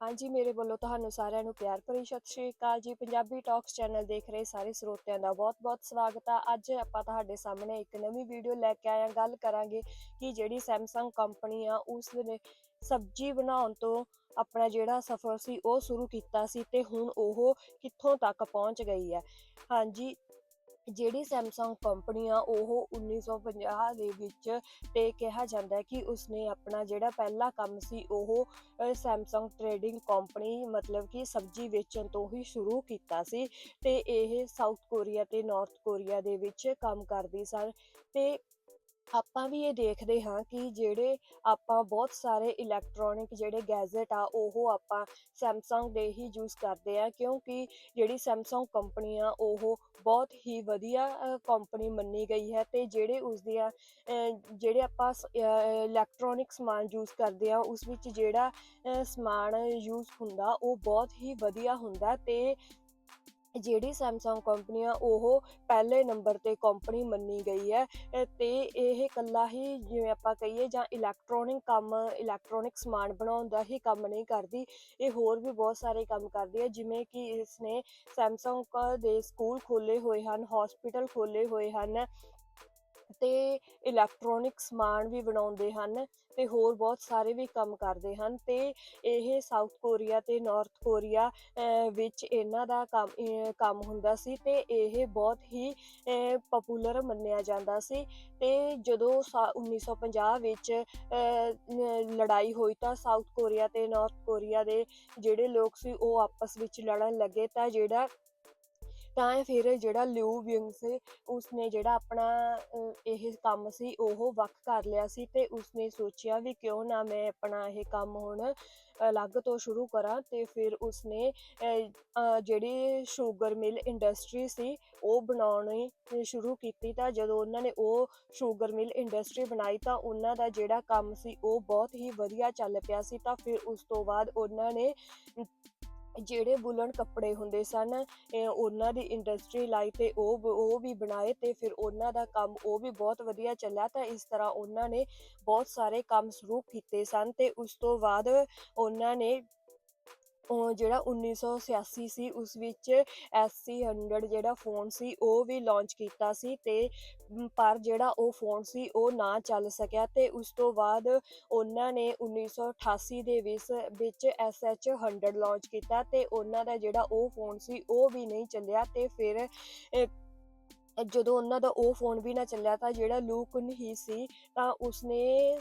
ਹਾਂਜੀ, ਮੇਰੇ ਵੱਲੋਂ ਤੁਹਾਨੂੰ ਸਾਰਿਆਂ ਨੂੰ ਪਿਆਰ ਭਰੀ ਸਤਿ ਸ਼੍ਰੀ ਅਕਾਲ ਜੀ। ਪੰਜਾਬੀ ਟਾਕਸ ਚੈਨਲ ਦੇਖ ਰਹੇ ਸਾਰੇ ਸਰੋਤਿਆਂ ਦਾ ਬਹੁਤ-ਬਹੁਤ ਸਵਾਗਤ ਆ। ਅੱਜ ਆਪਾਂ ਤੁਹਾਡੇ ਸਾਹਮਣੇ ਇੱਕ ਨਵੀਂ ਵੀਡੀਓ ਲੈ ਕੇ ਆਏ ਹਾਂ। ਗੱਲ ਕਰਾਂਗੇ ਕਿ ਜਿਹੜੀ Samsung ਕੰਪਨੀ ਆ ਉਸ ਨੇ ਸਬਜ਼ੀ ਬਣਾਉਣ ਤੋਂ ਆਪਣਾ ਜਿਹੜਾ ਸਫ਼ਰ ਸੀ, ਉਹ ਸ਼ੁਰੂ ਕੀਤਾ ਸੀ ਤੇ ਹੁਣ ਉਹ ਕਿੱਥੋਂ ਤੱਕ ਪਹੁੰਚ ਗਈ ਹੈ। ਹਾਂਜੀ ਜਿਹੜੀ ਸੈਮਸੰਗ ਕੰਪਨੀ ਆ, ਉਹ 1950 ਦੇ ਵਿੱਚ ਤੇ ਕਿਹਾ ਜਾਂਦਾ ਹੈ ਕਿ ਉਸਨੇ ਆਪਣਾ ਜਿਹੜਾ ਪਹਿਲਾ ਕੰਮ ਸੀ, ਉਹ ਸੈਮਸੰਗ Samsung ਟਰੇਡਿੰਗ ਕੰਪਨੀ ਮਤਲਬ ਕਿ ਸਬਜ਼ੀ ਵੇਚਣ ਤੋਂ ਹੀ ਸ਼ੁਰੂ ਕੀਤਾ ਸੀ ਤੇ ਇਹ ਸਾਊਥ ਕੋਰੀਆ ਤੇ ਨਾਰਥ ਕੋਰੀਆ ਦੇ ਵਿੱਚ ਕੰਮ ਕਰਦੀ ਸਨ ਤੇ ਆਪਾਂ ਵੀ ਇਹ ਦੇਖਦੇ ਹਾਂ ਕਿ ਜਿਹੜੇ ਆਪਾਂ ਬਹੁਤ ਸਾਰੇ ਇਲੈਕਟ੍ਰੋਨਿਕ ਜਿਹੜੇ ਗੈਜਟ ਆ, ਉਹ ਆਪਾਂ Samsung ਦੇ ਹੀ ਯੂਜ਼ ਕਰਦੇ ਆ ਕਿਉਂਕਿ ਜਿਹੜੀ Samsung ਕੰਪਨੀ ਆ, ਉਹ ਬਹੁਤ ਹੀ ਵਧੀਆ ਕੰਪਨੀ ਮੰਨੀ ਗਈ ਹੈ ਤੇ ਜਿਹੜੇ ਉਸ ਦੀਆਂ ਜਿਹੜੇ ਆਪਾਂ ਇਲੈਕਟ੍ਰੋਨਿਕ ਸਮਾਨ ਯੂਜ਼ ਕਰਦੇ ਆ ਉਸ ਵਿੱਚ ਜਿਹੜਾ ਸਮਾਨ ਯੂਜ਼ ਹੁੰਦਾ, ਉਹ ਬਹੁਤ ਹੀ ਵਧੀਆ ਹੁੰਦਾ ਤੇ ਜਿਹੜੀ Samsung ਕੰਪਨੀ ਆ, ਉਹ ਪਹਿਲੇ ਨੰਬਰ ਤੇ ਕੰਪਨੀ ਮੰਨੀ ਗਈ ਹੈ। ਅਹ ਤੇ ਇਹ ਇਕੱਲਾ ਹੀ ਜਿਵੇਂ ਆਪਾਂ ਕਹੀਏ ਜਾਂ ਇਲੈਕਟ੍ਰੋਨਿਕ ਕੰਮ ਇਲੈਕਟ੍ਰੋਨਿਕ ਸਮਾਨ ਬਣਾਉਣ ਦਾ ਹੀ ਕੰਮ ਨਹੀਂ ਕਰਦੀ। ਇਹ ਹੋਰ ਵੀ ਬਹੁਤ ਸਾਰੇ ਕੰਮ ਕਰਦੀ ਹੈ, ਜਿਵੇਂ ਕਿ ਇਸ ਨੇ Samsung ਕ- ਦੇ ਸਕੂਲ ਖੋਲੇ ਹੋਏ ਹਨ ਹਸਪੀਟਲ ਖੋਲੇ ਹੋਏ ਹਨ। ਤੇ ਇਲੈਕਟ੍ਰੋਨਿਕ ਸਮਾਨ ਵੀ ਬਣਾਉਂਦੇ ਹਨ ਤੇ ਹੋਰ ਬਹੁਤ ਸਾਰੇ ਵੀ ਕੰਮ ਕਰਦੇ ਹਨ ਤੇ ਇਹ ਸਾਊਥ ਕੋਰੀਆ ਤੇ ਨਾਰਥ ਕੋਰੀਆ ਵਿੱਚ ਇਹਨਾਂ ਦਾ ਕੰਮ ਕੰਮ ਹੁੰਦਾ ਸੀ ਤੇ ਇਹ ਬਹੁਤ ਹੀ ਪਪੂਲਰ ਮੰਨਿਆ ਜਾਂਦਾ ਸੀ ਤੇ ਜਦੋਂ ਸਾ- 1950 ਵਿੱਚ ਅਹ, ਨ- ਲੜਾਈ ਹੋਈ ਤਾਂ ਸਾਊਥ ਕੋਰੀਆ ਤੇ ਨਾਰਥ ਕੋਰੀਆ ਦੇ ਜਿਹੜੇ ਲੋਕ ਸੀ ਉਹ ਆਪਸ ਵਿੱਚ ਲੜਨ ਲੱਗੇ ਤਾਂ ਜਿਹੜਾ ਤਾਂ ਫਿਰ ਜਿਹੜਾ ਲਿਊ ਵਿੰਗ ਸੀ, ਉਸਨੇ ਜਿਹੜਾ ਆਪਣਾ ਇਹ ਕੰਮ ਸੀ, ਉਹ ਵੱਖ ਕਰ ਲਿਆ ਸੀ ਤੇ ਉਸਨੇ ਸੋਚਿਆ ਵੀ ਕਿਉਂ ਨਾ ਮੈਂ ਆਪਣਾ ਇਹ ਕੰਮ ਹੁਣ ਅਲੱਗ ਤੋਂ ਸ਼ੁਰੂ ਕਰਾਂ ਤੇ ਫਿਰ ਉਸਨੇ ਜਿਹੜੀ ਸ਼ੂਗਰ ਮਿਲ ਇੰਡਸਟਰੀ ਸੀ, ਉਹ ਬਣਾਉਣੀ ਸ਼ੁਰੂ ਕੀਤੀ ਤਾਂ ਜਦੋਂ ਉਹਨਾਂ ਨੇ ਉਹ ਸ਼ੂਗਰ ਮਿਲ ਇੰਡਸਟਰੀ ਬਣਾਈ ਤਾਂ ਉਹਨਾਂ ਦਾ ਜਿਹੜਾ ਕੰਮ ਸੀ, ਉਹ ਬਹੁਤ ਹੀ ਵਧੀਆ ਚੱਲ ਪਿਆ ਸੀ ਤਾਂ ਫਿਰ ਉਸ ਤੋਂ ਬਾਅਦ ਉਹਨਾਂ ਨੇ ਜਿਹੜੇ ਵੂਲਨ ਕੱਪੜੇ ਹੁੰਦੇ ਸਨ ਉਹਨਾਂ ਦੀ ਇੰਡਸਟਰੀ ਲਾਈ ਤੇ ਉਹ ਉਹ ਵੀ ਬਣਾਏ ਤੇ ਫਿਰ ਉਹਨਾਂ ਦਾ ਕੰਮ ਉਹ ਵੀ ਬਹੁਤ ਵਧੀਆ ਚੱਲਿਆ ਤਾਂ ਇਸ ਤਰ੍ਹਾਂ ਉਹਨਾਂ ਨੇ ਬਹੁਤ ਸਾਰੇ ਕੰਮ ਸ਼ੁਰੂ ਕੀਤੇ ਸਨ ਤੇ ਉਸ ਤੋਂ ਬਾਅਦ ਉਹਨਾਂ ਨੇ ਜਿਹੜਾ 1986 ਸੀ ਉਸ ਵਿੱਚ SC100 ਜਿਹੜਾ ਫੋਨ ਸੀ, ਉਹ ਵੀ ਲਾਂਚ ਕੀਤਾ ਸੀ ਤੇ ਪਰ ਜਿਹੜਾ ਉਹ ਫੋਨ ਸੀ, ਉਹ ਨਾ ਚੱਲ ਸਕਿਆ ਤੇ ਉਸ ਤੋਂ ਬਾਅਦ ਉਹਨਾਂ ਨੇ 1988 ਦੇ ਵਿੱਚ ਵਿੱਚ SH100 ਲਾਂਚ ਕੀਤਾ ਤੇ ਉਹਨਾਂ ਦਾ ਜਿਹੜਾ ਉਹ ਫੋਨ ਸੀ, ਉਹ ਵੀ ਨਹੀਂ ਚੱਲਿਆ ਤੇ ਫਿਰ ਜਦੋਂ ਉਹਨਾਂ ਦਾ ਉਹ ਫੋਨ ਵੀ ਨਾ ਚੱਲਿਆ ਤਾਂ ਜਿਹੜਾ ਲੂਕਨ ਹੀ ਸੀ ਤਾਂ ਉਸਨੇ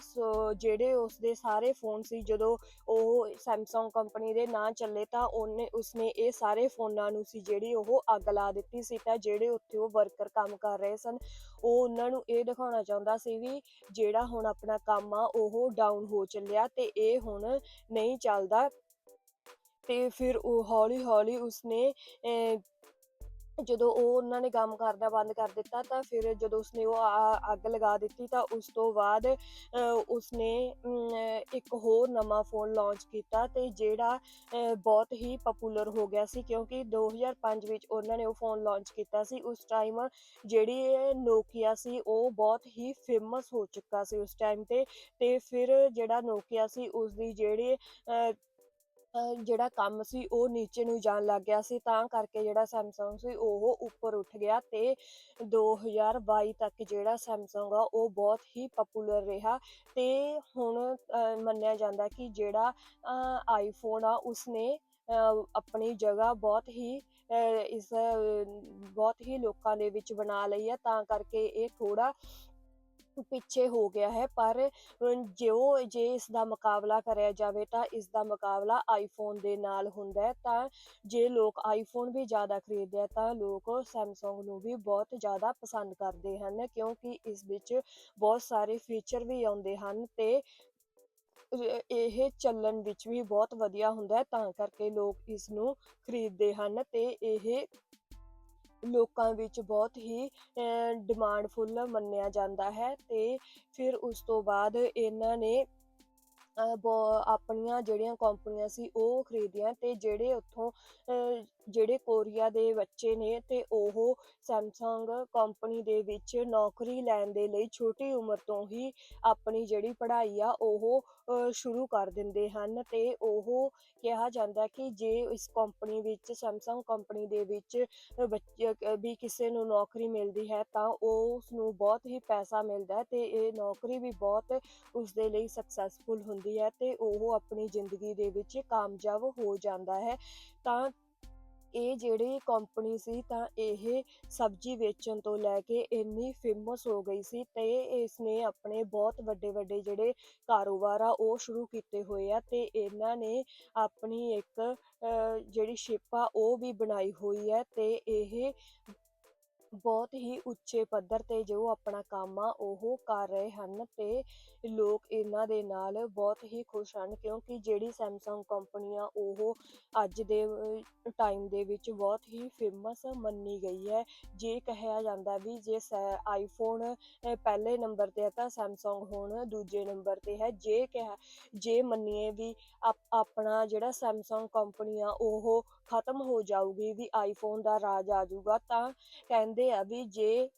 ਜਿਹੜੇ ਉਸਦੇ ਸਾਰੇ ਫੋਨ ਸੀ ਜਦੋਂ ਉਹ Samsung ਕੰਪਨੀ ਦੇ ਨਾ ਚੱਲੇ ਤਾਂ ਉਹਨੇ ਉਸਨੇ ਇਹ ਸਾਰੇ ਫੋਨਾਂ ਨੂੰ ਸੀ ਜਿਹੜੀ ਉਹ ਅੱਗ ਲਾ ਦਿੱਤੀ ਸੀ ਤਾਂ ਜਿਹੜੇ ਉੱਥੇ ਉਹ ਵਰਕਰ ਕੰਮ ਕਰ ਰਹੇ ਸਨ ਉਹ ਉਹਨਾਂ ਨੂੰ ਇਹ ਦਿਖਾਉਣਾ ਚਾਹੁੰਦਾ ਸੀ ਵੀ ਜਿਹੜਾ ਹੁਣ ਆਪਣਾ ਕੰਮ ਆ ਉਹ ਡਾਊਨ ਹੋ ਚੱਲਿਆ ਤੇ ਇਹ ਹੁਣ ਨਹੀਂ ਚੱਲਦਾ ਤੇ ਫਿਰ ਉਹ ਹੌਲੀ ਹੌਲੀ ਉਸਨੇ ਅਹ, ਜਦੋਂ ਉਹ ਉਹਨਾਂ ਨੇ ਕੰਮ ਕਰਨਾ ਬੰਦ ਕਰ ਦਿੱਤਾ ਤਾਂ ਫਿਰ ਜਦੋਂ ਉਸਨੇ ਉਹ ਆ- ਅੱਗ ਲਗਾ ਦਿੱਤੀ ਤਾਂ ਉਸ ਤੋਂ ਬਾਅਦ ਉਸਨੇ ਇੱਕ ਹੋਰ ਨਵਾਂ ਫੋਨ ਲਾਂਚ ਕੀਤਾ ਤੇ ਜਿਹੜਾ ਬਹੁਤ ਹੀ ਪਪੂਲਰ ਹੋ ਗਿਆ ਸੀ ਕਿਉਂਕਿ 2005 ਵਿੱਚ ਉਹਨਾਂ ਨੇ ਉਹ ਫੋਨ ਲਾਂਚ ਕੀਤਾ ਸੀ। ਉਸ ਟਾਈਮ ਜਿਹੜੀ ਨੋਕੀਆ ਸੀ ਉਹ ਬਹੁਤ ਹੀ ਫੇਮਸ ਹੋ ਚੁੱਕਾ ਸੀ ਉਸ ਟਾਈਮ ਤੇ ਤੇ ਫਿਰ ਜਿਹੜਾ ਨੋਕੀਆ ਸੀ ਉਸ ਦੀ ਜਿਹੜੀ ਜਿਹੜਾ ਕੰਮ ਸੀ, ਉਹ ਨੀਚੇ ਨੂੰ ਜਾਣ ਲੱਗ ਗਿਆ ਸੀ। ਤਾਂ ਕਰਕੇ ਜਿਹੜਾ ਸੈਮਸੰਗ ਸੀ, ਉਹ ਉੱਪਰ ਉੱਠ ਗਿਆ ਤੇ 2022 ਤੱਕ ਜਿਹੜਾ ਸੈਮਸੰਗ ਆ, ਉਹ ਬਹੁਤ ਹੀ ਪਪੂਲਰ ਰਿਹਾ। ਤੇ ਹੁਣ ਮੰਨਿਆ ਜਾਂਦਾ ਕਿ ਜਿਹੜਾ ਆਈਫੋਨ ਆ, ਉਸਨੇ ਆਪਣੀ ਜਗ੍ਹਾ ਬਹੁਤ ਹੀ ਇਸ, ਬਹੁਤ ਹੀ ਲੋਕਾਂ ਦੇ ਵਿੱਚ ਬਣਾ ਲਈ ਹੈ ਤਾਂ ਕਰਕੇ ਇਹ ਥੋੜਾ ਪਿੱਛੇ ਹੋ ਗਿਆ ਹੈ ਪਰ ਅਮ, ਜੇ ਇਸ ਦਾ ਮੁਕਾਬਲਾ ਕਰਿਆ ਜਾਵੇ ਤਾਂ ਇਸ ਦਾ ਮੁਕਾਬਲਾ ਆਈਫੋਨ ਦੇ ਨਾਲ ਹੁੰਦਾ ਹੈ। ਤਾਂ ਜੇ ਲੋਕ ਆਈਫੋਨ ਵੀ ਜ਼ਿਆਦਾ ਖਰੀਦਦੇ ਆ ਤਾਂ ਲੋਕ ਸੈਮਸੰਗ ਨੂੰ ਵੀ ਬਹੁਤ ਜ਼ਿਆਦਾ ਪਸੰਦ ਕਰਦੇ ਹਨ ਕਿਉਂਕਿ ਇਸ ਵਿੱਚ ਬਹੁਤ ਸਾਰੇ ਫੀਚਰ ਵੀ ਆਉਂਦੇ ਹਨ ਤੇ ਇਹ- ਇਹ ਚੱਲਣ ਵਿੱਚ ਵੀ ਬਹੁਤ ਵਧੀਆ ਹੁੰਦਾ ਹੈ। ਤਾਂ ਕਰਕੇ ਲੋਕ ਇਸ ਨੂੰ ਖਰੀਦਦੇ ਹਨ ਤੇ ਇਹ ਲੋਕਾਂ ਵਿੱਚ ਬਹੁਤ ਹੀ ਡਿਮਾਂਡਫੁੱਲ ਮੰਨਿਆ ਜਾਂਦਾ ਹੈ ਤੇ ਫਿਰ ਉਸ ਤੋਂ ਬਾਅਦ ਇਹਨਾਂ ਨੇ ਆਪਣੀਆਂ ਜਿਹੜੀਆਂ ਕੰਪਨੀਆਂ ਸੀ ਉਹ ਖਰੀਦੀਆਂ ਤੇ ਜਿਹੜੇ ਉੱਥੋਂ ਜਿਹੜੇ ਕੋਰੀਆ ਦੇ ਬੱਚੇ ਨੇ ਤੇ ਉਹ ਸੈਮਸੰਗ ਕੰਪਨੀ ਦੇ ਵਿੱਚ ਨੌਕਰੀ ਲੈਣ ਦੇ ਲਈ ਛੋਟੀ ਉਮਰ ਤੋਂ ਹੀ ਆਪਣੀ ਜਿਹੜੀ ਪੜ੍ਹਾਈ ਆ ਉਹ ਸ਼ੁਰੂ ਕਰ ਦਿੰਦੇ ਹਨ ਤੇ ਉਹ ਕਿਹਾ ਜਾਂਦਾ ਕਿ ਜੇ ਇਸ ਕੰਪਨੀ ਵਿੱਚ ਸੈਮਸੰਗ ਕੰਪਨੀ ਦੇ ਵਿੱਚ ਅ, ਵੀ ਕਿਸੇ ਨੂੰ ਨੌਕਰੀ ਮਿਲਦੀ ਹੈ ਤਾਂ ਉਹ ਉਸ ਨੂੰ ਬਹੁਤ ਹੀ ਪੈਸਾ ਮਿਲਦਾ ਹੈ ਤੇ ਇਹ ਨੌਕਰੀ ਵੀ ਬਹੁਤ ਉਸ ਦੇ ਲਈ ਸਕਸੈਸਫੁਲ ਹੁੰਦੀ ਹੈ ਤੇ ਉਹ ਆਪਣੀ ਜ਼ਿੰਦਗੀ ਦੇ ਵਿੱਚ ਕਾਮਯਾਬ ਹੋ ਜਾਂਦਾ ਹੈ। ਤਾਂ ਇਹ ਜਿਹੜੀ ਕੰਪਨੀ ਸੀ ਤਾਂ ਇਹ ਸਬਜ਼ੀ ਵੇਚਣ ਤੋਂ ਲੈ ਕੇ ਇੰਨੀ ਫੇਮਸ ਹੋ ਗਈ ਸੀ ਤੇ ਇਸ ਨੇ ਆਪਣੇ ਬਹੁਤ ਵੱਡੇ ਵੱਡੇ ਜਿਹੜੇ ਕਾਰੋਬਾਰ ਆ ਉਹ ਸ਼ੁਰੂ ਕੀਤੇ ਹੋਏ ਆ ਤੇ ਇਹਨਾਂ ਨੇ ਆਪਣੀ ਇੱਕ ਜਿਹੜੀ ਸ਼ਿਪ ਆ ਉਹ ਵੀ ਬਣਾਈ ਹੋਈ ਹੈ ਤੇ ਇਹ ਬਹੁਤ ਹੀ ਉੱਚੇ ਪੱਧਰ ਤੇ ਜੋ ਆਪਣਾ ਕੰਮ ਆ, ਉਹ ਕਰ ਰਹੇ ਹਨ ਤੇ ਲੋਕ ਇਹਨਾਂ ਦੇ ਨਾਲ ਬਹੁਤ ਹੀ ਖੁਸ਼ ਹਨ ਕਿਉਂਕਿ ਜਿਹੜੀ ਸੈਮਸੰਗ ਕੰਪਨੀ ਆ, ਉਹ ਅੱਜ ਦੇ ਟਾਈਮ ਦੇ ਵਿੱਚ ਬਹੁਤ ਹੀ ਫੇਮਸ ਮੰਨੀ ਗਈ ਹੈ। ਜੇ ਕਿਹਾ ਜਾਂਦਾ ਵੀ ਜੇ ਆਈਫੋਨ ਪਹਿਲੇ ਨੰਬਰ ਤੇ ਹੈ ਤਾਂ ਸੈਮਸੰਗ ਹੁਣ ਦੂਜੇ ਨੰਬਰ ਤੇ ਹੈ। ਜੇ ਕਿਹਾ, ਜੇ ਮੰਨੀਏ ਵੀ ਆਪਣਾ ਜਿਹੜਾ ਸੈਮਸੰਗ ਕੰਪਨੀ ਆ, ਉਹ ਖਤਮ ਹੋ ਜਾਊਗੀ ਵੀ ਆਈਫੋਨ ਦਾ ਰਾਜ ਆ ਜਾਊਗਾ ਤਾਂ ਕਹਿੰਦੇ ਆ ਵੀ ਜੇ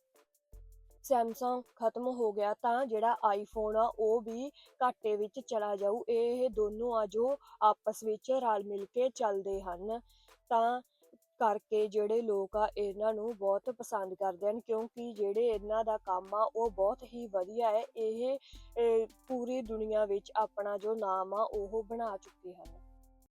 ਸੈਮਸੰਗ ਖਤਮ ਹੋ ਗਿਆ ਤਾਂ ਜਿਹੜਾ ਆਈਫੋਨ ਆ ਉਹ ਵੀ ਘਾਟੇ ਵਿੱਚ ਚਲਾ ਜਾਊ। ਇਹ ਦੋਨੋਂ ਆ ਜੋ ਆਪਸ ਵਿੱਚ ਰਲ ਮਿਲ ਕੇ ਚੱਲਦੇ ਹਨ। ਤਾਂ ਕਰਕੇ ਜਿਹੜੇ ਲੋਕ ਆ ਇਹਨਾਂ ਨੂੰ ਬਹੁਤ ਪਸੰਦ ਕਰਦੇ ਹਨ ਕਿਉਂਕਿ ਜਿਹੜੇ ਇਹਨਾਂ ਦਾ ਕੰਮ ਆ ਉਹ ਬਹੁਤ ਹੀ ਵਧੀਆ ਹੈ। ਇਹ ਪੂਰੀ ਦੁਨੀਆ ਵਿੱਚ ਆਪਣਾ ਜੋ ਨਾਮ ਆ ਉਹ ਬਣਾ ਚੁੱਕੇ ਹਨ।